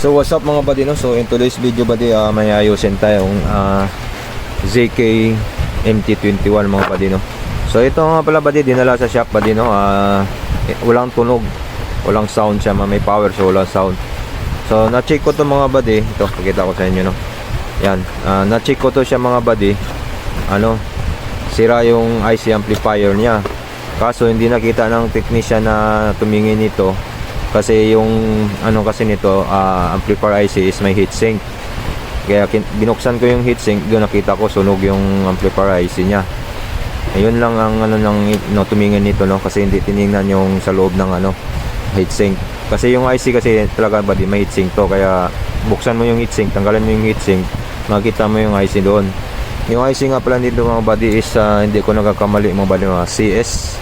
So what's up mga buddy no? So in today's video buddy uh, may ayusin tayong uh, ZK MT21 mga buddy no. So ito nga pala buddy dinala sa shop buddy no. Uh, walang tunog, walang sound siya, may power so walang sound. So na-check ko to mga buddy, ito pakita ko sa inyo no. Yan, uh, na-check ko to siya mga buddy. Ano, sira yung IC amplifier niya. Kaso hindi nakita ng technician na tumingin nito kasi yung ano kasi nito uh, amplifier IC is may heatsink. Kaya binuksan ko yung heatsink doon nakita ko sunog yung amplifier IC niya. Ayun lang ang ano ng no, tumingin nito no kasi hindi tiningnan yung sa loob ng ano heatsink. Kasi yung IC kasi talaga ba di may heatsink to kaya buksan mo yung heatsink tanggalan mo yung heatsink makita mo yung IC doon. Yung IC nga pala dito mga buddy is uh, hindi ko nagkakamali mga buddy mga CS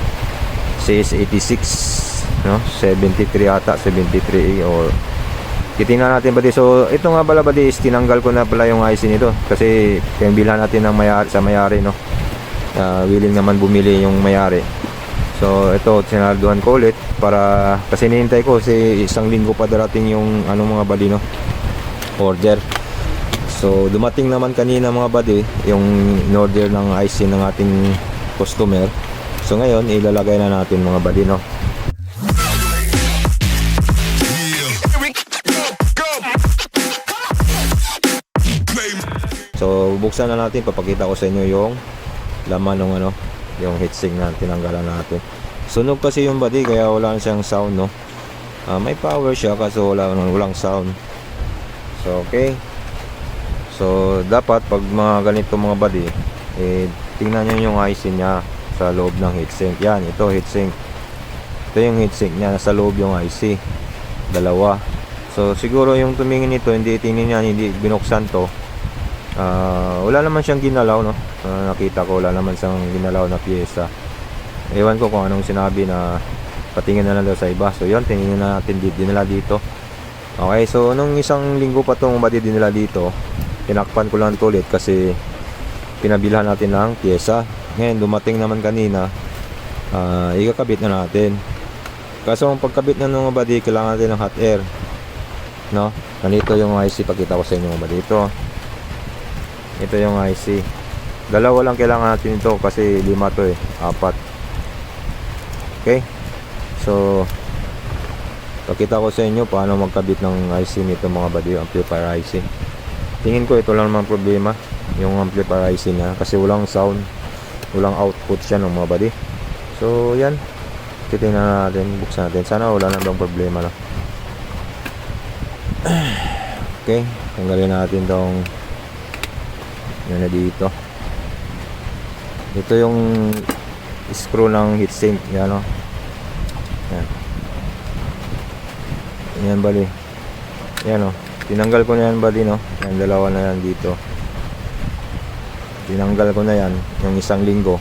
CS86 no? 73 ata 73A or titingnan natin ba di. So ito nga pala is tinanggal ko na pala yung IC nito kasi pinbilhan natin ng mayari sa mayari no? Uh, willing naman bumili yung mayari. So ito sinarduhan ko ulit para kasi nihintay ko kasi isang linggo pa darating yung ano mga bali no? Order. So dumating naman kanina mga badi yung in-order ng IC ng ating customer. So ngayon ilalagay na natin mga badi no So, buksan na natin, papakita ko sa inyo yung laman ng ano, yung heatsink na tinanggalan natin. Sunog kasi yung body kaya wala siyang sound, no. Ah, may power siya kaso wala walang sound. So, okay. So, dapat pag mga ganito mga body, eh tingnan niyo yung IC niya sa loob ng heatsink. Yan, ito heatsink. Ito yung heatsink niya, nasa loob yung IC. Dalawa. So, siguro yung tumingin nito, hindi tinignan, hindi binuksan to Ah, wala naman siyang ginalaw no? Ah, nakita ko wala naman siyang ginalaw na piyesa ewan ko kung anong sinabi na patingin na lang daw sa iba. So yun tingin na natin dito dinala dito. Okay so nung isang linggo pa tong badi dinala dito tinakpan ko lang ito ulit kasi pinabilhan natin ng piyesa ngayon dumating naman kanina ah ikakabit na natin. Kaso ang pagkabit na ng badi kailangan natin ng hot air no? Ganito yung IC pakita ko sa inyo mga badi ito yung IC dalawa lang kailangan natin ito kasi lima to eh apat. Okay? So pakita ko sa inyo paano magkabit ng IC nito mga yung amplifier IC tingin ko ito lang naman problema yung amplifier IC niya kasi walang sound walang output siya ng mga buddy so yan. Titingnan natin buksan natin. Sana wala nang bang problema no okay tanggalin natin tong yan na dito. Ito yung screw ng heatsink yan o yan. Yan bali. Yan o tinanggal ko na yan bali no? Yan dalawa na yan dito. Tinanggal ko na yan yung isang linggo.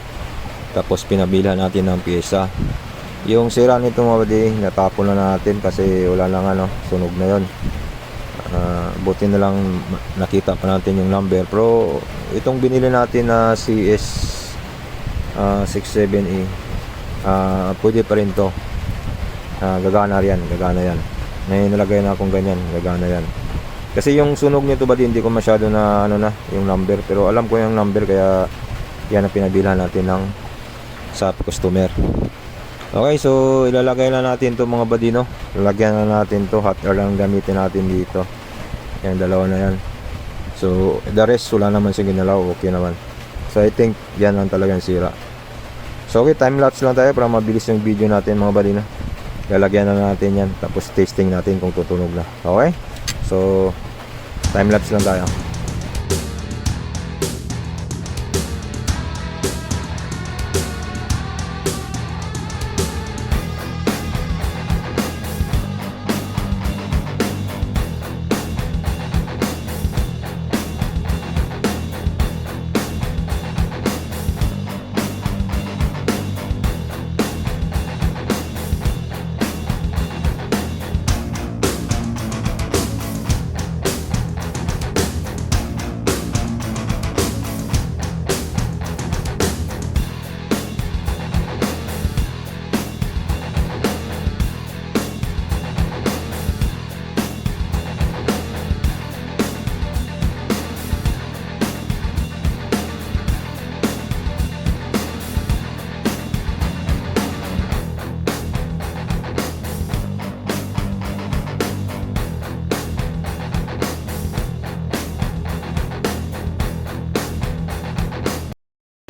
Tapos pinabila natin ng pyesa. Yung sira nito mga natapon na natin kasi wala nang ano sunog na yon Ah, buti na lang nakita pa natin yung number pero itong binili natin na CS ah, 67E ah, pwede pa rin to Ah, gagana yan gagana yan may nilagay na akong ganyan gagana yan kasi yung sunog nito ba hindi ko masyado na ano na yung number pero alam ko yung number kaya yan ang pinabilhan natin ng sa customer Okay, so ilalagay na natin to mga badino. Lalagyan na natin to, hot air lang gamitin natin dito. Yan, dalawa na yan. So, the rest, wala naman siya ginalaw, okay naman. So, I think, yan lang talagang sira. So, okay, time lapse lang tayo para mabilis yung video natin mga badino. Lalagyan na natin yan, tapos testing natin kung tutunog na. Okay? So, time lapse lang tayo.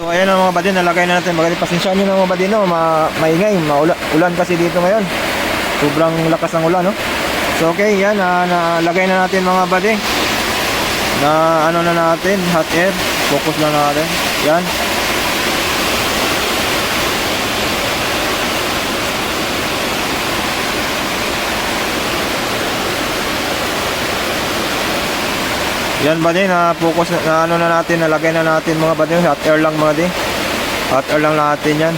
So ayan ang mga buddy, nalagay na natin. Magaling pasensya nyo na mga buddy, no? Ma maingay, maula ulan kasi dito ngayon. Sobrang lakas ng ulan, no? So okay, yan, na nalagay na natin mga buddy. Na ano na natin, hot air. Focus na natin. Yan. Yan buddy, na focus na, na ano na natin, nalagay na natin mga buddy, hot air lang mga buddy. Hot air lang natin yan.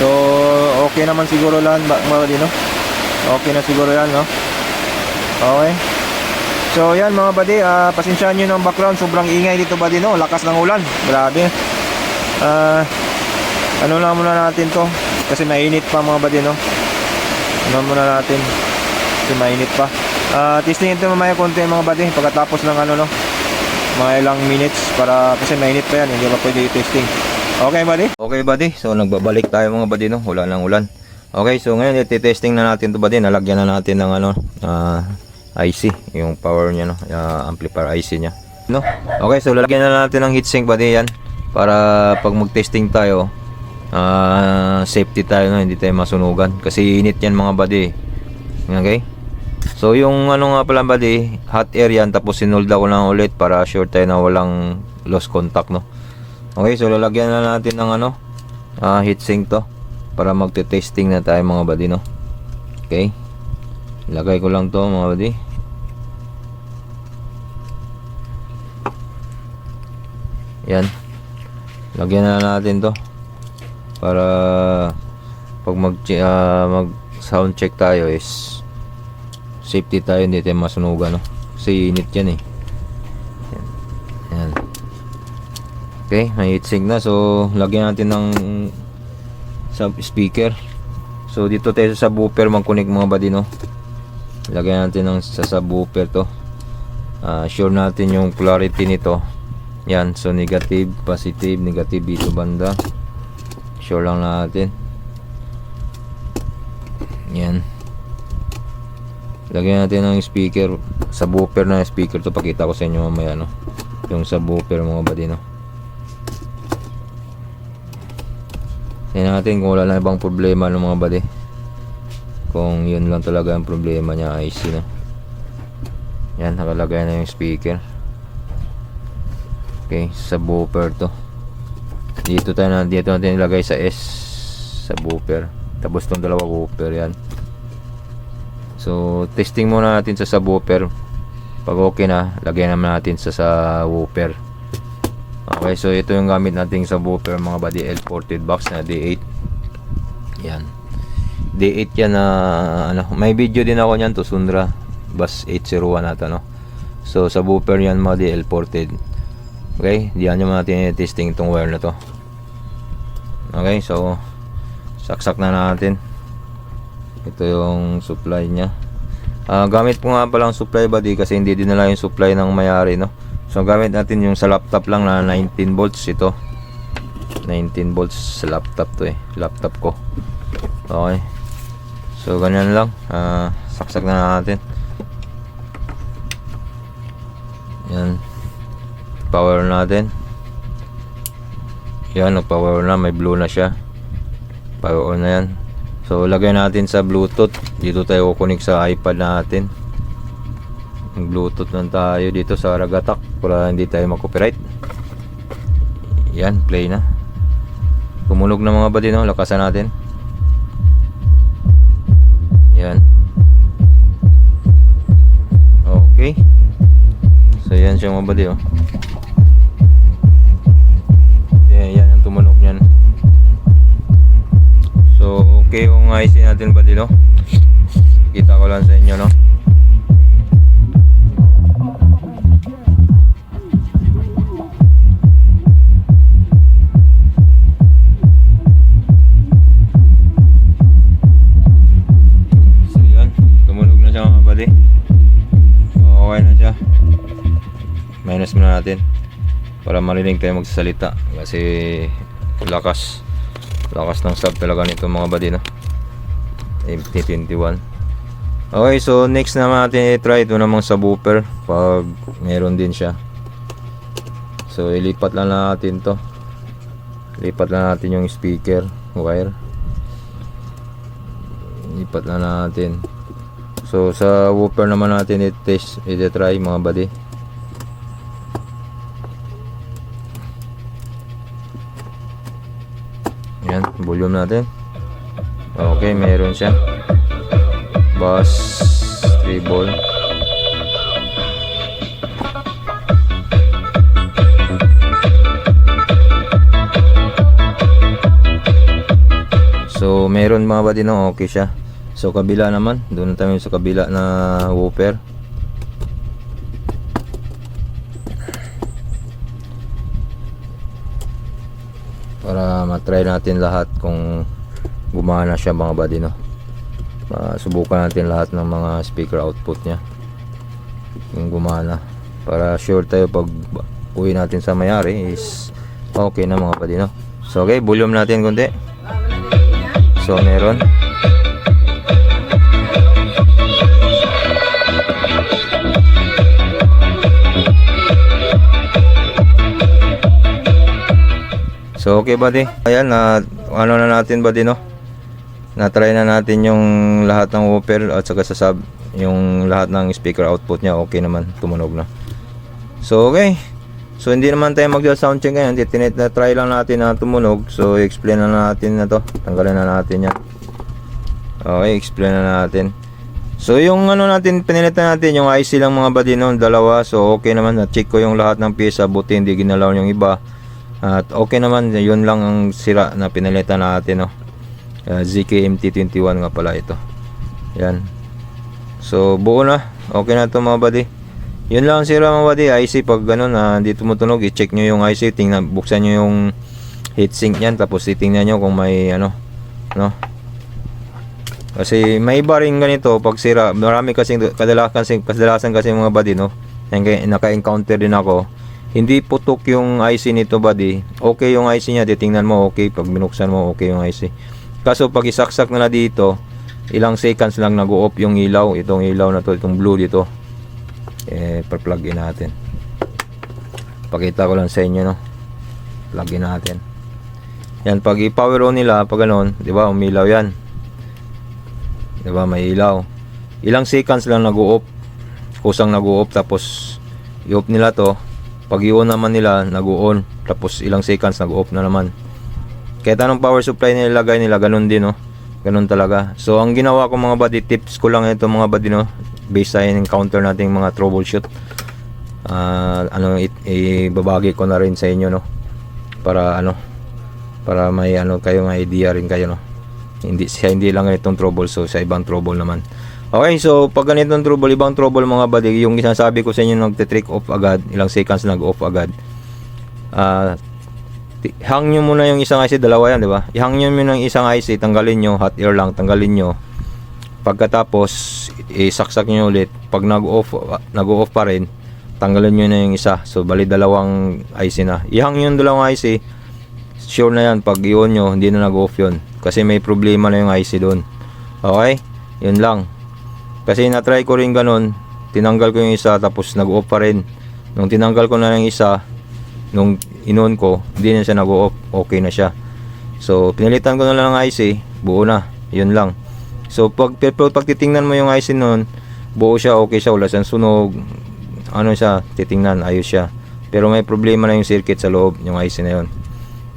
So, okay naman siguro lang ba- mga buddy, no? Okay na siguro yan, no? Okay. So, yan mga buddy, ah pasensyahan nyo ng background, sobrang ingay dito buddy, no? Lakas ng ulan, grabe. Ah, ano na muna natin to, kasi mainit pa mga buddy, no? Ano muna natin, kasi mainit pa. Ah, testingin ito mamaya konti mga buddy pagkatapos ng ano no? Mga ilang minutes para kasi mainit pa yan hindi pa pwede i-testing. Okay buddy? Okay buddy. So nagbabalik tayo mga buddy no? Wala ng ulan. Okay so ngayon i-testing na natin to buddy. Nalagyan na natin ng ano ah, IC yung power niya no? Ah, amplifier IC niya. No? Okay so lalagyan na natin ng heatsink buddy yan. Para pag mag-testing tayo ah, safety tayo no? Hindi tayo masunugan. Kasi init yan mga buddy. Okay So yung ano nga pala buddy, hot air yan tapos sinulda ko lang ulit para sure tayo na walang lost contact no. Okay, so lalagyan na natin ng ano, ah heatsink to para magte-testing na tayo mga buddy no. Okay. Ilagay ko lang to mga buddy. Yan. Lagyan na natin to para pag mag ah, mag sound check tayo is safety tayo hindi tayo masunugan no? Kasi init yan eh. Yan. okay may heatsink na. So lagyan natin ng sub speaker. So dito tayo sa subwoofer mag-connect mga buddy no? Lagyan natin ng sa subwoofer to. Ah, sure natin yung clarity nito. Yan so negative positive negative dito banda. Sure lang natin. Yan Lagyan natin ng speaker subwoofer na speaker to pakita ko sa inyo mamaya no. Yung subwoofer mga buddy no. Tingnan natin kung wala na ibang problema ng mga buddy. Kung yun lang talaga ang problema niya IC no. Yan nakalagay na yung speaker. Okay, subwoofer to. Dito tayo na dito natin ilagay sa S subwoofer. Tapos tong dalawa woofer yan. So, testing muna natin sa subwoofer. Pag okay na, lagyan naman natin sa sa woofer. Okay, so ito yung gamit nating subwoofer mga buddy L40 box na D8. Yan. D8 yan na ano, may video din ako niyan to Sundra Bus 801 nata no. So subwoofer yan mga di L40. Okay, diyan naman natin testing itong wire na to. Okay, so saksak na natin ito yung supply niya. Ah, gamit po nga palang supply body kasi hindi din nila yung supply ng mayari no? So gamit natin yung sa laptop lang na 19 volts ito. 19 volts sa laptop to eh. Laptop ko. Okay. So ganyan lang. Ah, saksak na natin. Yan. Power natin. Yan nag power na. May blue na siya. Power on na yan So lagay natin sa Bluetooth. Dito tayo kukunik sa iPad natin. Mag Bluetooth lang tayo dito sa Ragatak para hindi tayo mag-copyright. Yan, play na. Tumunog na mga buddy no, lakasan natin. Yan. Okay. So yan siya mga buddy oh. Yan, yan ang tumunog niyan. So, okay yung IC natin ba dito? Kita ko lang sa inyo, no? So, yan. Na siya mga buddy. Okay na. Minus muna natin. Para marinig tayo magsasalita. Kasi lakas lakas ng sub talaga nito mga buddy no? MT21 okay so next naman natin i-try. Ito namang subwoofer pag meron din siya. So ilipat lang natin to. Lipat na natin yung speaker wire. Lipat na natin. So sa woofer naman natin i-test i-try mga buddy yan volume natin okay meron siya bass treble So meron mga buddy no, okay siya. So kabila naman, doon tayo sa kabila na woofer. Matry natin lahat kung gumana siya mga buddy no. Ah, subukan natin lahat ng mga speaker output niya. Yung gumana. Para sure tayo pag uwi natin sa mayari is okay na mga buddy no. So okay, volume natin konti. So meron. So okay buddy. Ayan na ano na natin buddy no. Na-try na natin yung lahat ng woofer at saka sa sub yung lahat ng speaker output niya okay naman tumunog na. So okay. So hindi naman tayo magda-sound check ngayon, tinet na try lang natin na tumunog. So explain na natin na to. Tanggalin na natin 'yan. Okay, explain na natin. So yung ano natin, pinilitan natin yung IC lang mga buddy noon, dalawa. So okay naman, na-check ko yung lahat ng pyesa, buti hindi ginalaw yung iba. At okay naman, yun lang ang sira na pinilitan natin no. Uh, ZKMT21 nga pala ito. Yan. So buo na. Okay na to mga buddy. Yun lang ang sira mga buddy. IC pag ganun, uh, hindi tumutunog, i-check nyo yung IC. Tingnan, buksan nyo yung heatsink yan. Tapos titingnan nyo kung may ano, no. Kasi may iba rin ganito pag sira. Marami kasing kadalasan kasi kadalasan kasi mga buddy no. Naka-encounter din ako. Hindi putok yung IC nito buddy. Okay yung IC niya, titingnan mo okay pag binuksan mo okay yung IC. Kaso pag isaksak na dito, ilang seconds lang nag-off yung ilaw, itong ilaw na to, itong blue dito. Eh pa-plug in natin. Pakita ko lang sa inyo no. Plug in natin. Yan pag i-power on nila pag ganoon, 'di ba? Umilaw 'yan. 'Di ba? May ilaw. Ilang seconds lang nag-off. Kusang nag-off tapos i-off nila to. Pag i-on naman nila, nag-on. Tapos ilang seconds nag-off na naman. Kahit anong power supply na ilagay nila, ganun din, no? Ganun talaga. So, ang ginawa ko mga buddy, tips ko lang ito mga buddy, no? Based sa encounter nating mga troubleshoot. Ah, ano, ibabagi ko na rin sa inyo, no? Para, ano, para may, ano, kayo, may idea rin kayo, no? Hindi, siya hindi lang itong trouble, so sa ibang trouble naman. Okay, so pag ganitong trouble, ibang trouble mga buddy, yung sinasabi ko sa inyo nagte-trick off agad, ilang seconds nag-off agad. Ti- hang nyo muna yung isang IC, dalawa yan, di ba? Ihang nyo muna yung isang IC, tanggalin nyo, hot air lang, tanggalin nyo. Pagkatapos, isaksak nyo ulit. Pag nag-off, nag-off pa rin, tanggalin nyo na yung isa. So, bali dalawang IC na. Ihang yung dalawang IC, sure na yan, pag i-on nyo, hindi na nag-off yun. Kasi may problema na yung IC doon. Okay? Yun lang. Kasi na-try ko rin ganun, tinanggal ko yung isa, tapos nag-off pa rin. Nung tinanggal ko na yung isa, nung inon ko, hindi na siya nag-off, okay na siya. So, pinalitan ko na lang ng IC, buo na. Yun lang. So, pag, pero pag titingnan mo yung IC nun, buo siya, okay siya, wala siyang sunog. Ano siya, titingnan, ayos siya. Pero may problema na yung circuit sa loob, yung IC na yun.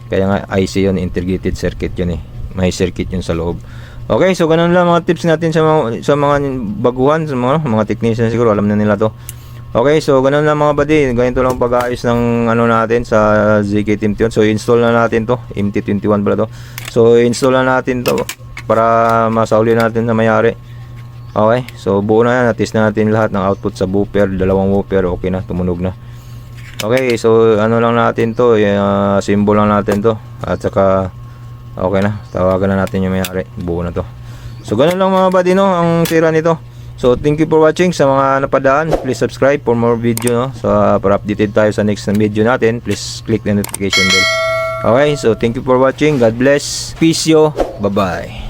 Kaya nga IC yun, integrated circuit yun eh. May circuit yun sa loob. Okay, so ganun lang mga tips natin sa mga, sa mga baguhan, sa mga, mga technician siguro, alam na nila to. Okay, so ganun lang mga buddy, ganito lang pag-aayos ng ano natin sa ZK-21. So install na natin to, MT21 pala to. So install na natin to para masauli natin na mayari. Okay, so buo na yan, at-test na natin lahat ng output sa woofer, dalawang woofer, okay na, tumunog na. Okay, so ano lang natin to, uh, symbol lang natin to. At saka okay na, tawagan na natin yung mayari. Buo na to. So ganun lang mga buddy no, ang sira nito. So thank you for watching sa mga napadaan. Please subscribe for more video no. So uh, para updated tayo sa next video natin, please click the notification bell. Okay, so thank you for watching. God bless. Peace yo. Bye-bye.